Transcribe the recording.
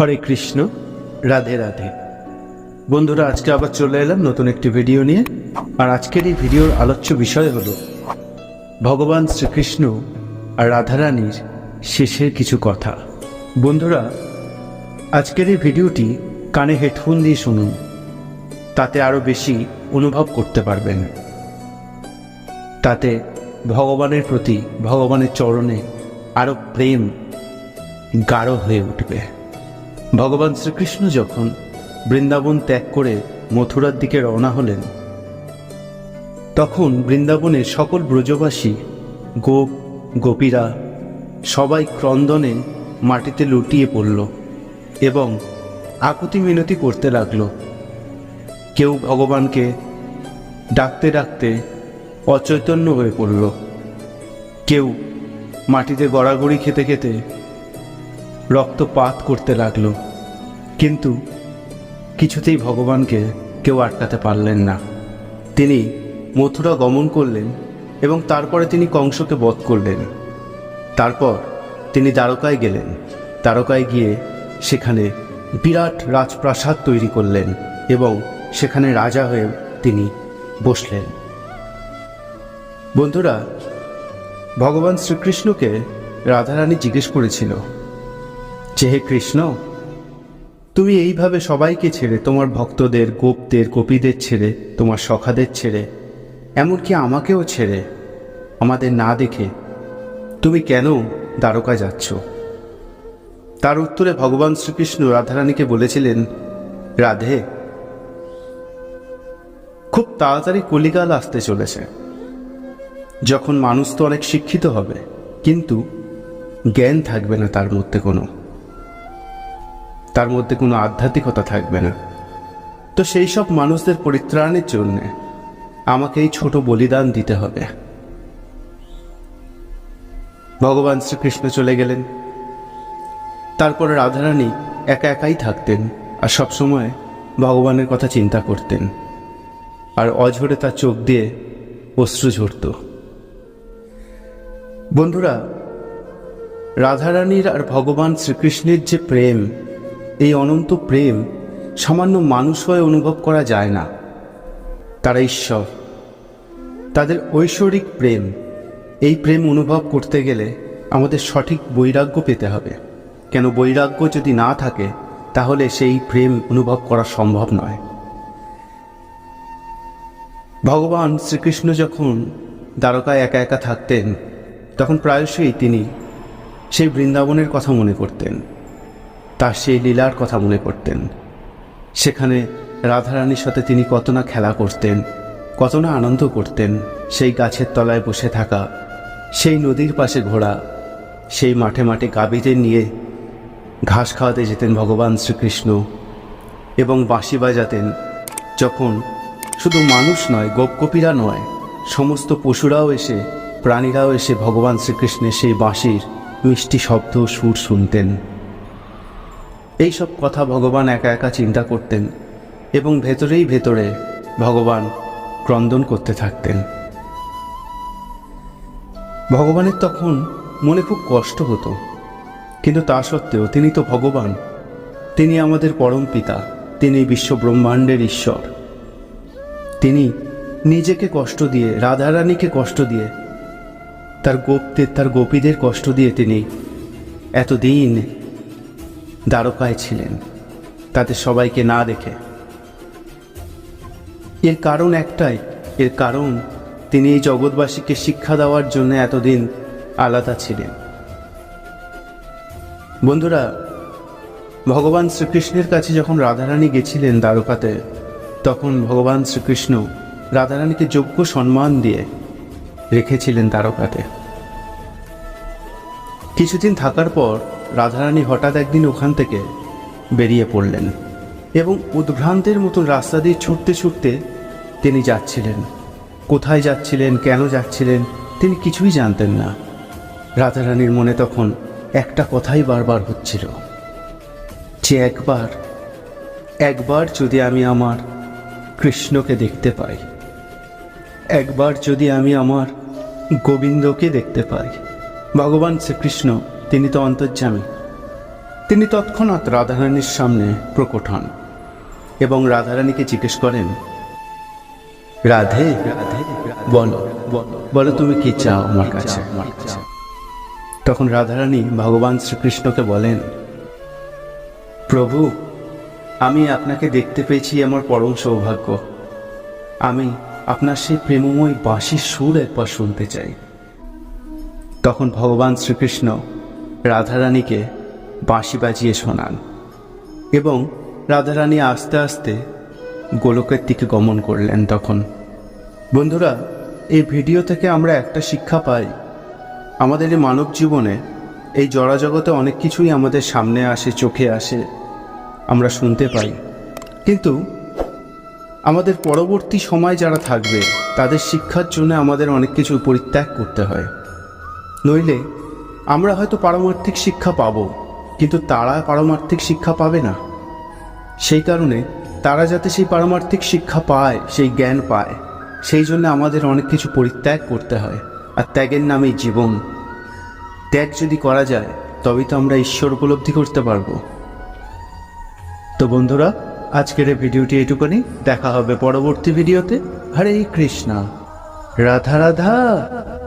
হরে কৃষ্ণ, রাধে রাধে। বন্ধুরা, আজকে আবার চলে এলাম নতুন একটি ভিডিও নিয়ে। আর আজকের এই ভিডিওর আলোচ্য বিষয় হলো, ভগবান শ্রীকৃষ্ণ আর রাধারানীর শেষের কিছু কথা। বন্ধুরা, আজকের এই ভিডিওটি কানে হেডফোন দিয়ে শুনুন, তাতে আরও বেশি অনুভব করতে পারবেন। তাতে ভগবানের প্রতি, ভগবানের চরণে আরও প্রেম গাঢ় হয়ে উঠবে। ভগবান শ্রীকৃষ্ণ যখন বৃন্দাবন ত্যাগ করে মথুরার দিকে রওনা হলেন, তখন বৃন্দাবনের সকল ব্রজবাসী, গোপ, গোপীরা সবাই ক্রন্দনে মাটিতে লুটিয়ে পড়ল এবং আকুতি মিনতি করতে লাগল। কেউ ভগবানকে ডাকতে ডাকতে অচৈতন্য হয়ে পড়ল। কেউ মাটিতে গড়াগড়ি খেতে খেতে রক্তপাত করতে লাগল। কিন্তু কিছুতেই ভগবানকে কেউ আটকাতে পারলেন না। তিনি মথুরা গমন করলেন এবং তারপরে তিনি কংসকে বধ করলেন। তারপর তিনি দ্বারকায় গেলেন। দ্বারকায় গিয়ে সেখানে বিরাট রাজপ্রাসাদ তৈরি করলেন এবং সেখানে রাজা হয়ে তিনি বসলেন। বন্ধুরা, ভগবান শ্রীকৃষ্ণকে রাধারানী জিজ্ঞেস করেছিল যে হে কৃষ্ণ, তুমি এইভাবে সবাইকে ছেড়ে, তোমার ভক্তদের, গোপদের, গোপীদের ছেড়ে, তোমার সখাদের ছেড়ে, এমনকি আমাকেও ছেড়ে, আমাদের না দেখে তুমি কেন দ্বারকা যাচ্ছ? তার উত্তরে ভগবান শ্রীকৃষ্ণ রাধারানীকে বলেছিলেন, রাধে, খুব তাড়াতাড়ি কলিকাল আসতে চলেছে। যখন মানুষ তো অনেক শিক্ষিত হবে, কিন্তু জ্ঞান থাকবে না তার মধ্যে কোনো। তার মধ্যে কোনো আধ্যাত্মিকতা থাকবে না। তো সেই সব মানুষদের পরিত্রাণের জন্যে আমাকে এই ছোট বলিদান দিতে হবে। ভগবান শ্রীকৃষ্ণ চলে গেলেন। তারপরে রাধারানী একা একাই থাকতেন আর সবসময় ভগবানের কথা চিন্তা করতেন। আর অঝরে তার চোখ দিয়ে অশ্রু ঝরত। বন্ধুরা, রাধারানীর আর ভগবান শ্রীকৃষ্ণের যে প্রেম অনন্ত প্রেম সামান্য মানুষ হয়ে অনুভব করা যায় না। তারা ঈশ্বর। তাদের ঐশ্বরিক প্রেম। এই প্রেম অনুভব করতে গেলে আমাদের সঠিক বৈরাগ্য পেতে হবে। কেন বৈরাগ্য যদি না থাকে, তাহলে সেই প্রেম অনুভব করা সম্ভব নয়। ভগবান শ্রীকৃষ্ণ যখন দ্বারকায় একা একা থাকতেন, তখন প্রায়শই তিনি সেই বৃন্দাবনের কথা মনে করতেন। তার সেই লীলার কথা মনে করতেন সেখানে রাধারানীর সাথে তিনি কত না খেলা করতেন, কত না আনন্দ করতেন সেই গাছের তলায় বসে থাকা, সেই নদীর পাশে ঘোরা, সেই মাঠে মাঠে গাভীদের নিয়ে ঘাস খাওয়াতে যেতেন ভগবান শ্রীকৃষ্ণ এবং বাঁশি বাজাতেন যখন শুধু মানুষ নয় গোপগোপীরা নয়, সমস্ত পশুরাও এসে, প্রাণীরাও এসে ভগবান শ্রীকৃষ্ণের সেই বাঁশির মিষ্টি শব্দ সুর শুনতেন। এই সব কথা ভগবান একা একা চিন্তা করতেন এবং ভেতরেই ভেতরে ভগবান ক্রন্দন করতে থাকতেন। ভগবানের তখন মনে খুব কষ্ট হতো, কিন্তু তা সত্ত্বেও তিনি তো ভগবান। তিনি আমাদের পরম পিতা, তিনি বিশ্ব ব্রহ্মাণ্ডের ঈশ্বর। তিনি নিজেকে কষ্ট দিয়ে, রাধারানীকে কষ্ট দিয়ে, তার গোপদের, তার গোপীদের কষ্ট দিয়ে তিনি এতদিন দ্বারকায় ছিলেন। তাদের সবাইকে না দেখে। এর কারণ একটাই, এর কারণ তিনি এই জগৎবাসীকে শিক্ষা দেওয়ার জন্য এতদিন আলাদা ছিলেন। বন্ধুরা, ভগবান শ্রীকৃষ্ণের কাছে যখন রাধারানী গেছিলেন দ্বারকাতে, তখন ভগবান শ্রীকৃষ্ণ রাধারানীকে যোগ্য সম্মান দিয়ে রেখেছিলেন দ্বারকাতে। কিছুদিন থাকার পর রাধারানী হঠাৎ একদিন ওখান থেকে বেরিয়ে পড়লেন এবং উদ্ভ্রান্তের মতন রাস্তা দিয়ে ছুটতে ছুটতে তিনি যাচ্ছিলেন। কোথায় যাচ্ছিলেন, কেন যাচ্ছিলেন, তিনি কিছুই জানতেন না। রাধারানীর মনে তখন একটা কথাই বারবার হচ্ছিল যে একবার একবার যদি আমি আমার কৃষ্ণকে দেখতে পাই, একবার যদি আমি আমার গোবিন্দকে দেখতে পাই, ভগবান শ্রীকৃষ্ণ তিনি তো অন্তর্যামী। তিনি তৎক্ষণাৎ রাধারানীর সামনে প্রকট হন এবং রাধারানীকে জিজ্ঞেস করেন, রাধে রাধে বলো বলো তুমি কি চাও আমার কাছে? তখন রাধারানী ভগবান শ্রীকৃষ্ণকে বলেন, প্রভু, আমি আপনাকে দেখতে পেয়েছি আমার পরম সৌভাগ্য। আমি আপনার সেই প্রেমময় বাঁশির সুর একবার শুনতে চাই। তখন ভগবান শ্রীকৃষ্ণ রাধারানীকে বাঁশি বাজিয়ে শোনান এবং রাধারানী আস্তে আস্তে গোলকের দিকে গমন করলেন তখন। বন্ধুরা, এই ভিডিও থেকে আমরা একটা শিক্ষা পাই। আমাদের এই মানব জীবনে এই জড়াজগতে অনেক কিছুই আমাদের সামনে আসে, চোখে আসে, আমরা শুনতে পাই। কিন্তু আমাদের পরবর্তী সময় যারা থাকবে, তাদের শিক্ষার জন্য আমাদের অনেক কিছু পরিত্যাগ করতে হয়। নইলে আমরা হয়তো পারমার্থিক শিক্ষা পাবো, কিন্তু তারা পারমার্থিক শিক্ষা পাবে না। সেই কারণে তারা যাতে সেই পারমার্থিক শিক্ষা পায়, সেই জ্ঞান পায়, সেই জন্য আমাদের অনেক কিছু পরিত্যাগ করতে হয়, আর ত্যাগের নামেই জীবন। ত্যাগ যদি করা যায়, তবেই তো আমরা ঈশ্বর উপলব্ধি করতে পারব। তো বন্ধুরা, আজকের এই ভিডিওটি এটুকুনি দেখা হবে পরবর্তী ভিডিওতে। হরে কৃষ্ণা। রাধা রাধা।